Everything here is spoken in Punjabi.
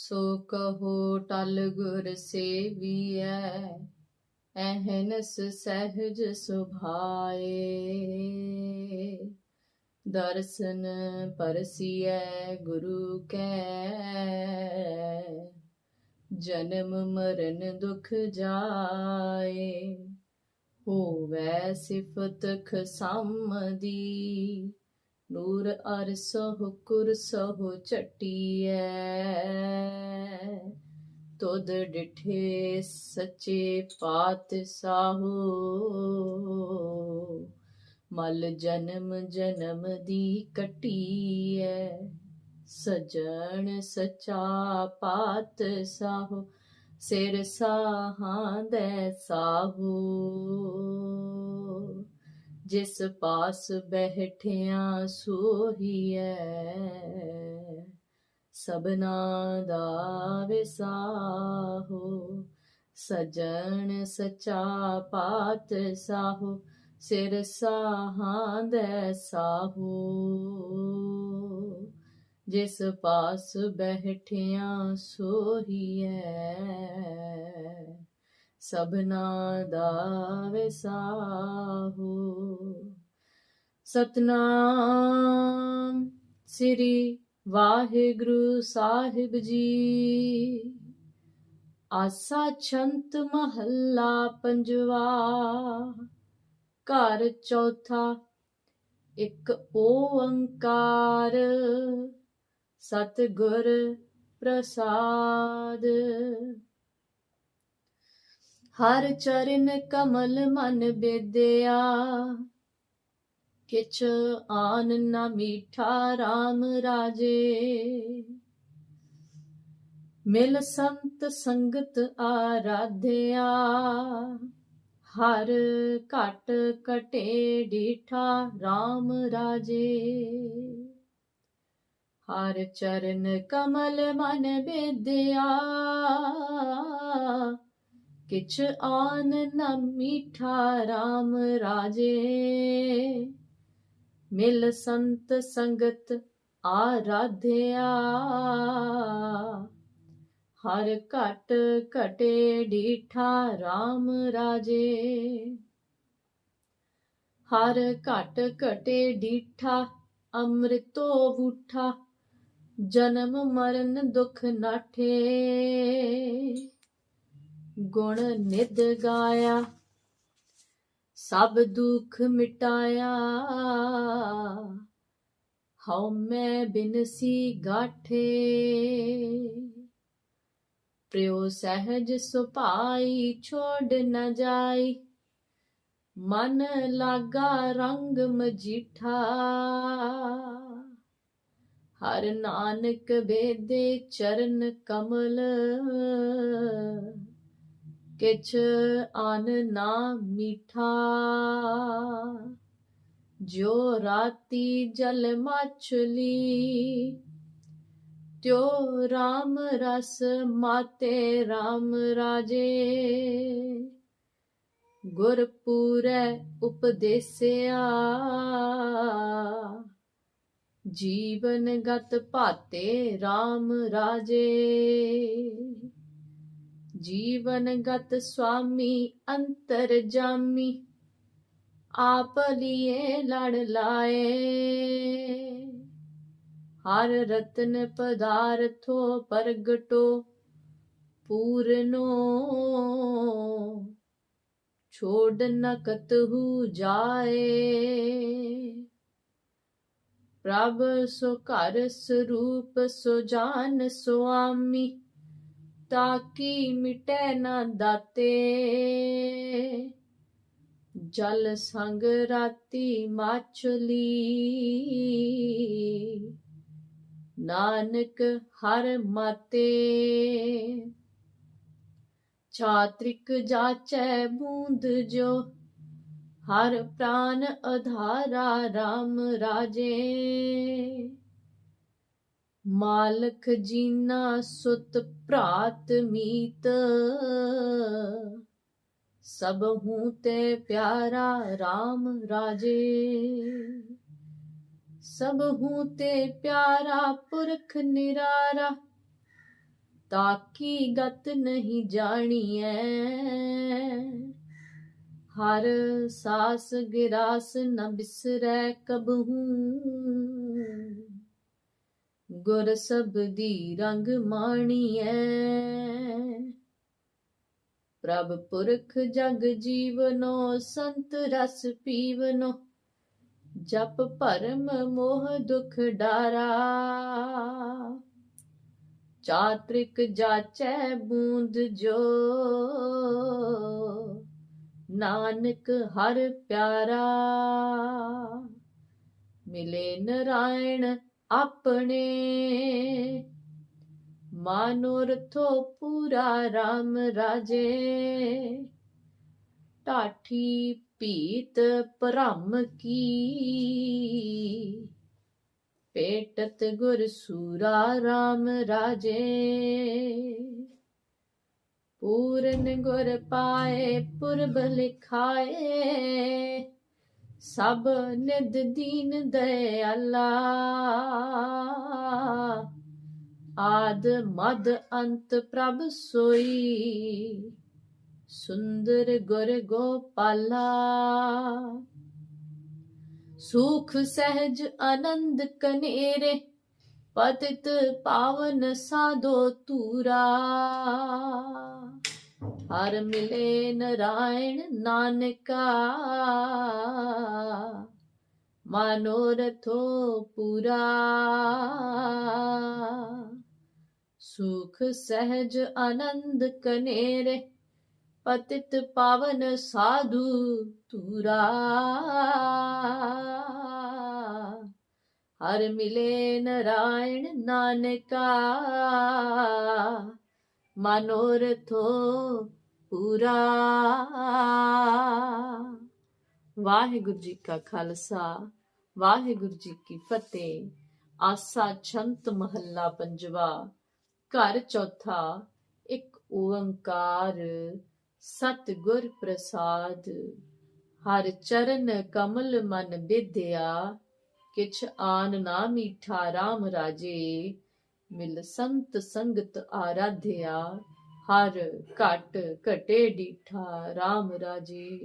ਸੋ ਕਹੋ ਟਲ ਗੁਰ ਸੇਵੀਐ ਐਹਨਸ ਸਹਿਜ ਸੁਭਾਏ। ਦਰਸ਼ਨ ਪਰਸੀਐ ਗੁਰੂ ਕੈ, ਜਨਮ ਮਰਨ ਦੁਖ ਜਾਏ। ਹੋਵੈ ਸਿਫਤ ਖਸਮ ਦੀ ਨੂਰ ਅਰ ਸਹ ਕੁਰ ਕੁਰਸਹੁ ਚਟੀਐ ਤੁਧ ਡਿਠੇ ਸੱਚੇ ਪਾਤਸ਼ਾਹੋ। ਮਲ ਜਨਮ ਜਨਮ ਦੀ ਕਟੀਐ। ਸਜਣ ਸਚਾ ਪਾਤਸ਼ਾਹੋ, ਸਿਰ ਸਾਹਾਂ ਦੇ ਸਾਹੂ। ਜਿਸ ਪਾਸ ਬਹਿਠਿਆ ਸੋਹੀਐ ਸਬਨਾ ਦਾ ਵਿਸਾਹੋ, ਸਜਣ ਸਚਾ ਪਾਤਸ਼ਾਹੋ ਸਿਰ ਸਾਹਾਂ ਦੇ ਸਾਹੂ। ਜਿਸ ਪਾਸ ਬਹਿਠਿਆ ਸੋਹੀਐ ਸਭਨਾ ਦਾ ਵਿਸਾਹੂ ਸਤਨਾਮ ਸ੍ਰੀ ਵਾਹਿਗੁਰੂ ਸਾਹਿਬ ਜੀ। ਆਸਾ ਛੰਤ ਮਹੱਲਾ ਪੰਜਵਾ। ਘਰ ਚੌਥਾ, ਇੱਕ ਓੰਕਾਰ। ਸਤਿਗੁਰ ਪ੍ਰਸਾਦ। ਹਰ ਚਰਨ ਕਮਲ ਮਨ ਬੇਦਿਆ। ਕਿਛ ਆਨ ਨਾ ਮੀਠਾ RAM ਰਾਜੇ। ਮਿਲ ਸੰਤ ਸੰਗਤ ਆਰਾਧਿਆ। ਹਰ ਘਟ ਕਟੇ ਡੀਠਾ RAM ਰਾਜੇ। ਹਰ ਚਰਨ ਕਮਲ ਮਨ ਬੇਦਿਆ। ਕਿਛ ਆਨ ਨ ਮੀਠਾ RAM ਰਾਜੇ। ਮਿਲ ਸੰਤ ਸੰਗਤ ਆਰਾਧਿਆ। ਹਰ ਘਟ ਘਟੇ ਡੀਠਾ RAM ਰਾਜੇ। ਹਰ ਘਟ ਘਟੇ ਡੀਠਾ ਅੰਮ੍ਰਿਤੋ ਬੂਠਾ ਜਨਮ ਮਰਨ ਦੁਖ ਨਾਠੇ। ਗੁਣ ਨਿਦ ਗਾਇਆ, ਸਭ ਦੁੱਖ ਮਿਟਾਇਆ। ਹਉ ਮੈਂ ਬਿਨਸੀ ਗਾਠੇ, ਪ੍ਰਿਉ ਸਹਿਜ ਸੁਭਾਈ ਛੋੜ ਨ ਜਾਈ। ਮਨ ਲਾਗਾ ਰੰਗ ਮਜੀਠਾ, ਹਰ ਨਾਨਕ ਬੇਦੇ ਚਰਨ ਕਮਲ। ਕਿਛ ਅਨ ਨਾ ਮੀਠਾ। ਜੋ ਰਾਤੀ ਜਲ ਮਛਲੀ ਤਿਉ RAM ਰਸ ਮਾਤੇ RAM ਰਾਜੇ। ਗੁਰ ਉਪਦੇਸਿਆ, ਜੀਵਨ ਗਤ ਭਾਤੇ RAM ਰਾਜੇ। ਜੀਵਨ ਗਤ ਸੁਆਮੀ ਅੰਤਰ ਜਾਮੀ ਆਪ ਲੀਏ ਲੜ ਲਾਏ। ਹਰ ਰਤਨ ਪਦਾਰਥੋ ਪ੍ਰਗਟੋ, ਪੂਰਨੋ, ਛੋੜ ਨ ਕਤਹੂ ਜਾਏ। ਪ੍ਰਭ ਸੋ ਘਰ ਸਰੂਪ ਸੋ ਜਾਨ ਸੁਆਮੀ ਤਾਕੀ ਮਿਟੈ ਨਾ ਦਾਤੇ। ਜਲ ਸੰਗ ਰਾਤੀ ਮਾਛਲੀ ਨਾਨਕ ਹਰ ਮਾਤੇ। ਛਾਤ੍ਰਿਕ ਜਾਚੈ ਬੂੰਦ ਜੋ, ਹਰ ਪ੍ਰਾਨ ਅਧਾਰਾ RAM ਰਾਜੇ। ਮਾਲਕ ਜੀਨਾ ਸੁਤ ਭਰਾਤ ਮੀਤ। ਸਭ ਹੂੰ ਤੇ ਪਿਆਰਾ RAM ਰਾਜੇ। ਸਭ ਹੂੰ ਤੇ ਪਿਆਰਾ ਪੁਰਖ ਨਿਰਾਰਾ। ਤਾਕੀ ਗਤ ਨਹੀਂ ਜਾਣੀਐ। ਹਰ ਸਾਸ ਗਿਰਾਸ ਨ ਬਿਸਰੈ ਕਬਹੂ। ਗੁਰ ਸਬਦੀ ਰੰਗ ਮਾਣੀਐ। ਪ੍ਰਭ ਪੁਰਖ ਜਗ ਜੀਵਨੋ, ਸੰਤ ਰਸ ਪੀਵਨੋ, ਜਪ ਭਰਮ ਮੋਹ ਦੁਖ ਡਾਰਾ। ਚਾਤ੍ਰਿਕ ਜਾਚੈ ਬੂੰਦ ਜੋ, ਨਾਨਕ ਹਰ ਪਿਆਰਾ। ਮਿਲੇ ਨਰਾਇਣ ਆਪਣੇ। ਮਾਨੋਰਥੋ ਪੂਰਾ RAM ਰਾਜੇ। ਢਾਠੀ ਪੀਤ ਭ੍ਰਮ ਕੀ। ਪੇਟਤ ਗੁਰ ਸੂਰਾ RAM ਰਾਜੇ। ਪੂਰਨ ਗੁਰ ਪਾਏ ਪੁਰਬ ਲਿਖਾਏ। ਸਭ ਨਿਦ ਦੀਨ ਦਇਆਲਾ। ਆਦ ਮਦ ਅੰਤ ਪ੍ਰਭ ਸੋਈ, ਸੁੰਦਰ ਗੁਰ ਗੋਪਾਲਾ। ਸੁਖ ਸਹਿਜ ਆਨੰਦ ਕਨੇਰੇ, ਪਤਿਤ ਪਾਵਨ ਸਾਧੋ ਤੂਰਾ। ਹਰ ਮਿਲੇ ਨਰਾਇਣ ਨਾਨਕਾ। ਮਨੋਰਥੋ ਪੂਰਾ। ਸੁਖ ਸਹਿਜ ਆਨੰਦ ਕਨੇਰੇ, ਪਤਿਤ ਪਾਵਨ ਸਾਧੂ ਤੂਰਾ ਹਰ ਮਿਲੇ ਨਰਾਇਣ ਨਾਨਕਾ। ਮਨੋਰਥੋ ਪੂਰਾ। ਵਾਹਿਗੁਰੂ ਜੀ ਕਾ ਖਾਲਸਾ, ਵਾਹਿਗੁਰੂ ਜੀ ਕੀ ਫਤਿਹ। ਆਸਾ ਛੰਤ ਮਹੱਲਾ ਪੰਜਵਾ, ਘਰ ਚੌਥਾ, ਇੱਕ ਓੰਕਾਰ, ਸਤਿਗੁਰ ਪ੍ਰਸਾਦ। ਹਰ ਚਰਨ ਕਮਲ ਮਨ ਵਿਦਿਆ ਕਿਛ ਆਨ ਨਾ ਮੀਠਾ RAM ਰਾਜੇ। ਮਿਲ ਸੰਤ ਸੰਗਤ ਆਰਾਧਿਆ ਹਰ ਘਟ ਘਟੇ ਡੀਠਾ RAM ਰਾਜੇ।